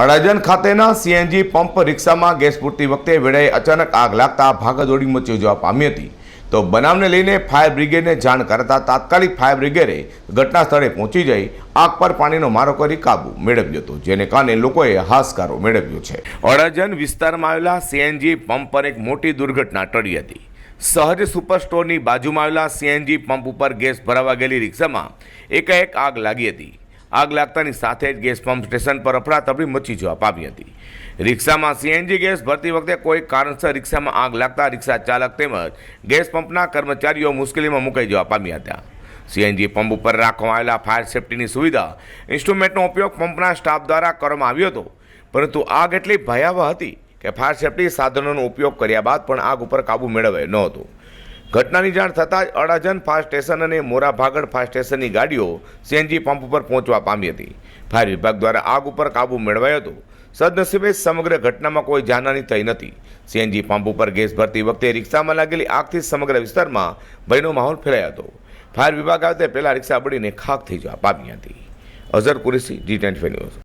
અડાજણ ખાતેના CNG pump રિક્ષામાં gas પૂરતી વખતે વેળાએ અચાનક આગ લાગતા ભાગદોડી મચી જવા પામી હતી. તો બનાવને લઈને ફાયર બ્રિગેડને જાણ કરતા તાત્કાલિક ફાયર બ્રિગેડે ઘટના સ્થળે પહોંચી જઈ આગ પર પાણીનો મારો કરી કાબુ મેળવ્યો હતો, જેને કારણે લોકોએ હાશકારો મેળવ્યો છે. અડાજણ વિસ્તારમાં આવેલા સીએનજી પંપ પર એક મોટી દુર્ઘટના ટળી હતી. સહજ સુપર સ્ટોરની બાજુમાં આવેલા સીએનજી પંપ ઉપર ગેસ ભરાવા ગયેલી રિક્ષામાં એકાએક આગ લાગી હતી. આગ લાગતાની સાથે જ ગેસ પંપ સ્ટેશન પર અફડાતફડી મચી જવા પામી હતી. રિક્ષામાં સીએનજી ગેસ ભરતી વખતે કોઈ કારણસર રિક્ષામાં આગ લાગતા રિક્ષા ચાલક તેમજ ગેસ પંપના કર્મચારીઓ મુશ્કેલીમાં મુકાઈ જવા પામ્યા હતા. સીએનજી પંપ ઉપર રાખવામાં આવેલા ફાયર સેફટીની સુવિધા ઇન્સ્ટ્રુમેન્ટનો ઉપયોગ પંપના સ્ટાફ દ્વારા કરવામાં આવ્યો હતો. પરંતુ આગ એટલી ભયાવહ હતી કે ફાયર સેફટી સાધનોનો ઉપયોગ કર્યા બાદ પણ આગ ઉપર કાબૂ મેળવાયો ન હતો. ઘટનાની જાણ થતાં જ અડાજન ફાયર સ્ટેશન અને મોરા ભાગડ ફાયર સ્ટેશનની ગાડીઓ સીએનજી પંપ ઉપર પહોંચવા પામી હતી. ફાયર વિભાગ દ્વારા આગ ઉપર કાબૂ મેળવાયો હતો. સદનસીબે સમગ્ર ઘટનામાં કોઈ જાનહાની થઈ નથી. સીએનજી પંપ ઉપર ગેસ ભરતી વખતે રિક્ષામાં લાગેલી આગથી સમગ્ર વિસ્તારમાં ભયનો માહોલ ફેલાયો હતો. ફાયર વિભાગ આવે તે પહેલાં રિક્ષા બળીને ખાક થઈ જવા પામી હતી. Azhar Qureshi, G twenty news.